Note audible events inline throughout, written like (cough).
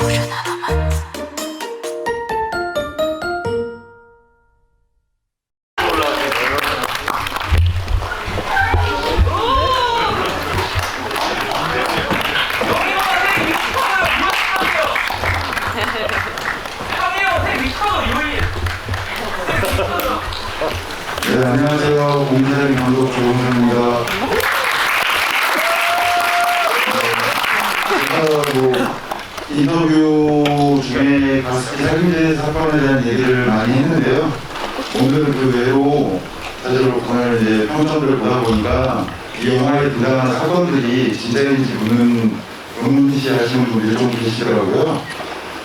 네, 안녕하세요. 공사장 감독 조홍현입니다. 제가 뭐 인터뷰 중에 가습기 살균제 사건에 대한 얘기를 많이 했는데요. 오늘은 그 외로 사실 오늘 이제 평점들을 보다 보니까 이 영화에 등장하는 사건들이 진짜인지 묻는 의문시 하시는 분들이 좀 계시더라고요.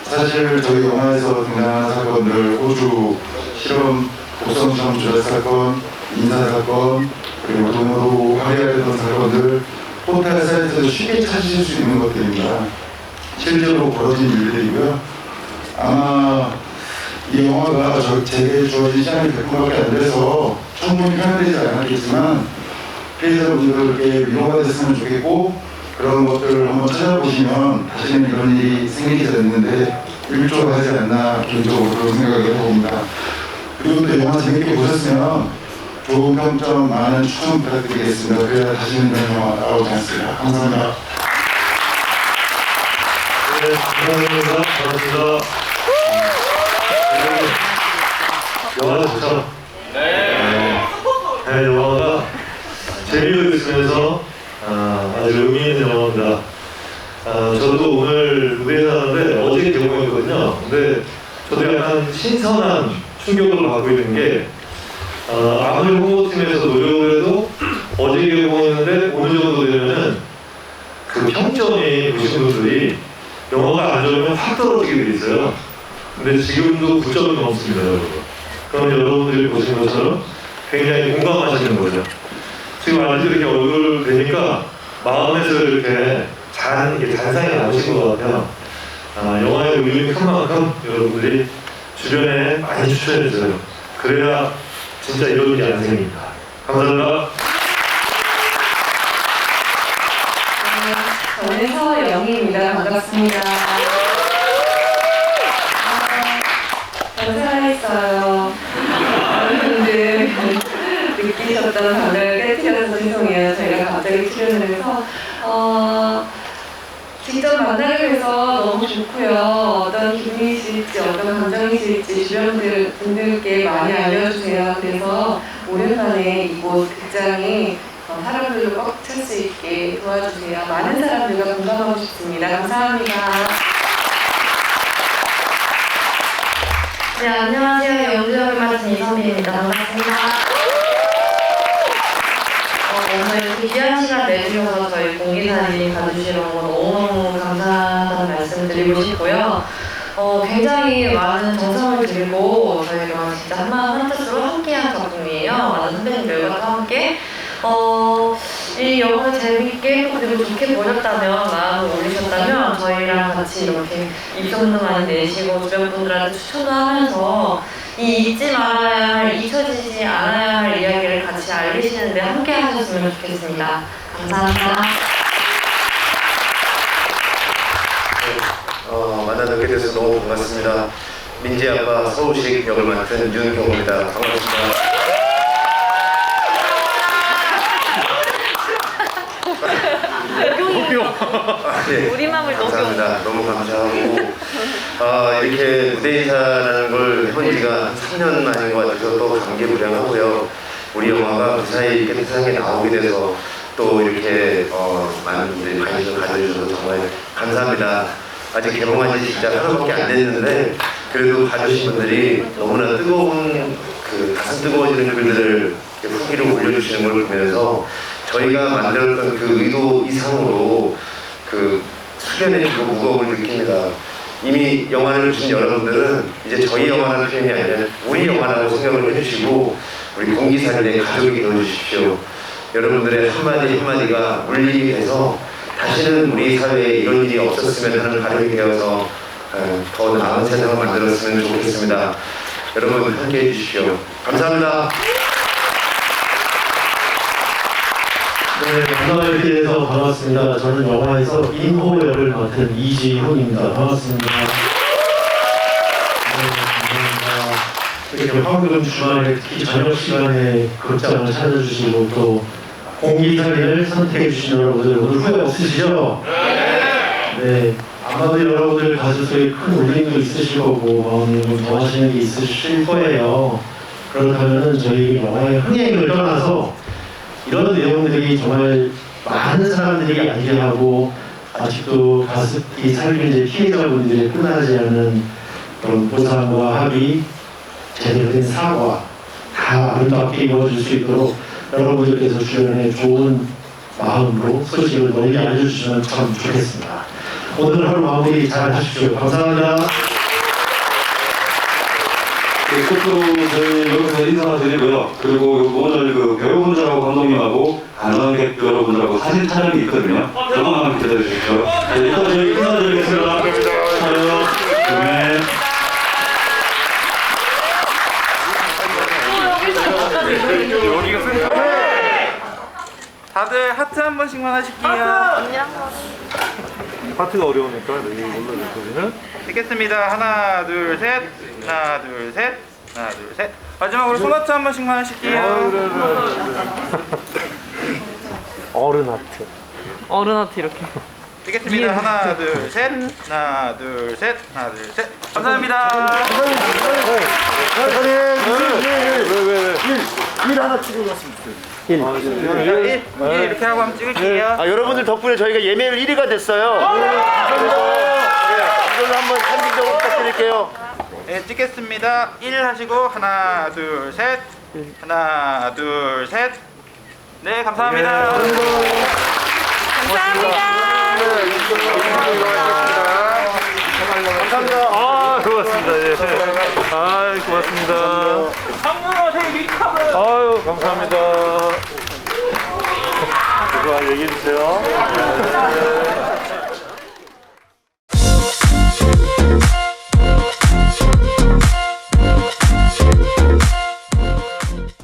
사실 저희 영화에서 등장하는 사건들 호주 실험 독성 시험 조작 사건, 인사 사건, 그리고 돈으로 화해하던 사건들 포털 사이트에서 쉽게 찾으실 수 있는 것들입니다. 실제로 벌어진 일들이고요. 아마 이 영화가 저 제게 주어진 시간이 100분밖에 안 돼서 충분히 편향되지 않았겠지만 피해자분들께 위로가 됐으면 좋겠고 그런 것들을 한번 찾아보시면 다시는 이런 일이 생기지 않는데 일조하지 않나 개인적으로 생각을 해봅니다. 그리고 또 영화 재밌게 보셨으면 좋은 평점 많은 추천 부탁드리겠습니다. 그래야 다시는 이런 영화 나오지 않습니다. 감사합니다. 네, 감사합니다. 반갑습니다. 영화 좋죠? 네. 네, 영화가 재미도 있으면서 아, 아주 의미 있는 영화입니다. 아, 저도 오늘 무대에 나왔는데 어제 개봉했거든요. 근데 저도 약간 신선한 충격을 받고 있는 게 아, 아무리 홍보팀에서 노력을 해도 어제 개봉했는데 오늘 정도 되면은 그 평점이 보신 분들이 영화가 안 좋으면 확 떨어지게 돼 있어요. 근데 지금도 9점은 넘습니다, 여러분. 그럼 여러분들이 보신 것처럼 굉장히 공감하시는 거죠. 지금 아직 이렇게 얼굴 뵈니까 마음에서 이렇게 잔, 이게 잔상이 나오신 것 같아요. 아, 영화의 의미 큰 만큼 여러분들이 주변에 많이 추천해주세요. 그래야 진짜 이런 일이 안 생깁니다. 감사합니다. 저는 서영희입니다. 반갑습니다. 아, 살아있어요. 여러분들 느끼셨던 감정을 깨트려서 죄송해요. 제가 갑자기 출연을 해서 어, 직접 만나게 돼서 너무 좋고요. 어떤 기분이실지 어떤 감정이실지 주변 분들께 많이 알려주세요. 그래서 5년 만에 이곳 극장이 어, 사람들로 꽉찰 수 있게 도와주세요. 많은 사람들과 공감하고 싶습니다. 감사합니다. 네, 안녕하세요. 연주역을 맡은 이선비입니다. 반갑습니다. 어, 오늘 이렇게 귀한 시간 내주셔서 저희 공기사님 가주시는 거 너무너무 감사하다는 말씀 드리고 싶고요. 어, 굉장히 많은 정성을 들이고 저희가 진짜 한마음 한뜻으로 함께한 작품이에요. 많은 선배님들과 또 함께. 어, 이 영화를 재밌게 그리고 좋게 보셨다면 마음을 올리셨다면 저희랑 같이 이렇게 입소문 많이 내시고 주변 분들한테 추천도 하면서 이 잊지 말아야 할 잊혀지지 않아야 할 이야기를 같이 알리시는데 함께 하셨으면 좋겠습니다. 감사합니다. 어, 만나 뵙게 돼서 너무 반갑습니다. 민지 아빠 서울시 역을 맡은 윤경호입니다. 반갑습니다. 아, 네. (laughs) 우리 맘을 감사합니다. 너무 감사하고 아, 이렇게 무대 인사라는 걸 해본 지가 3년 만인 것 같아서 또 감개무량하고요. 우리 영화가 그 사이 이렇게 세상에 나오게 돼서 또 이렇게 어, 많은 분들이 관심을 가져주셔서 정말 감사합니다. 아직 개봉한 지 진짜 하루밖에 안 됐는데 그래도 봐주신 분들이 너무나 뜨거운 그 가슴 뜨거워지는 글들을 이렇게 후기를 올려주시는 걸 보면서 저희가 만들었던 그 의도 이상으로 그 수련의 그 무거움을 느낍니다. 이미 영화를 보신 여러분들은 이제 저희 영화라는 표현이 아니라 우리 영화라고 생각을 해주시고 우리 공기사님의 가족이 되어주십시오. 여러분들의 한마디 한마디가 울림이 돼서 다시는 우리 사회에 이런 일이 없었으면 하는 바람이 되어서 어, 더 나은 세상을 만들었으면 좋겠습니다. 여러분 함께 해 주십시오. 감사합니다. 네, 만나 뵙게 돼서 반갑습니다. 저는 영화에서 인호 역을 맡은 이지훈입니다. 반갑습니다. 네, 감사합니다. 이렇게 황금 주말에 특히 저녁 시간에 극장을 찾아주시고 또 공기사리를 선택해 주신 여러분들 오늘 후회 없으시죠? 네. 아마도 여러분들 가슴 속에 큰 울림도 있으실 거고 마음에 뭐 원하시는 게 있으실 거예요. 그렇다면은 저희 영화의 흥행을 떠나서 이런 내용들이 정말 많은 사람들이 알게하고 아직도 가습기 살균제 피해자분들이 끝나지 않은 그런 보상과 합의 제대로 된 사과 다 아름답게 이루어질 수 있도록 여러분들께서 주변에 좋은 마음으로 소식을 널리 알려주시면 참 좋겠습니다. 오늘 하루 마무리 잘 하십시오. 감사합니다. 네, 끝으로 저희 여기서 인사드리고요. 그리고 오늘 그 배우분들하고 감독님하고 관광객 여러분들하고 사진 촬영이 있거든요. 조금만 기다려주십시오. 네, 일단 저희 인사드리겠습니다. 네. 다들 하트 한 번씩만 하실게요. 파트가 어려우니까 여기 올라줄 거는 찍겠습니다. 하나, 둘, 셋. 하나, 둘, 셋. 하나, 둘, 셋. 마지막으로 손하트 한 번씩만 하실게요. (laughs) 어른 하트. 어른 아트 이렇게. 찍겠습니다. 하나, 둘, 셋. 하나, 둘, 셋. 하나, 둘, 셋. 감사합니다. 일, 일 이렇게 하고 한번 찍을게요. 아, 여러분들 덕분에 저희가 예매율 1위가 됐어요. 네, 이걸로 한번 참기적으로 부탁드릴게요. 네, 찍겠습니다. 1 하시고 하나, 둘, 셋. 하나, 둘, 셋. 네, 감사합니다. 감사합니다. 아, 고맙습니다. 예. 아, 고맙습니다. 아유, 감사합니다. 좋아, 얘기해 주세요.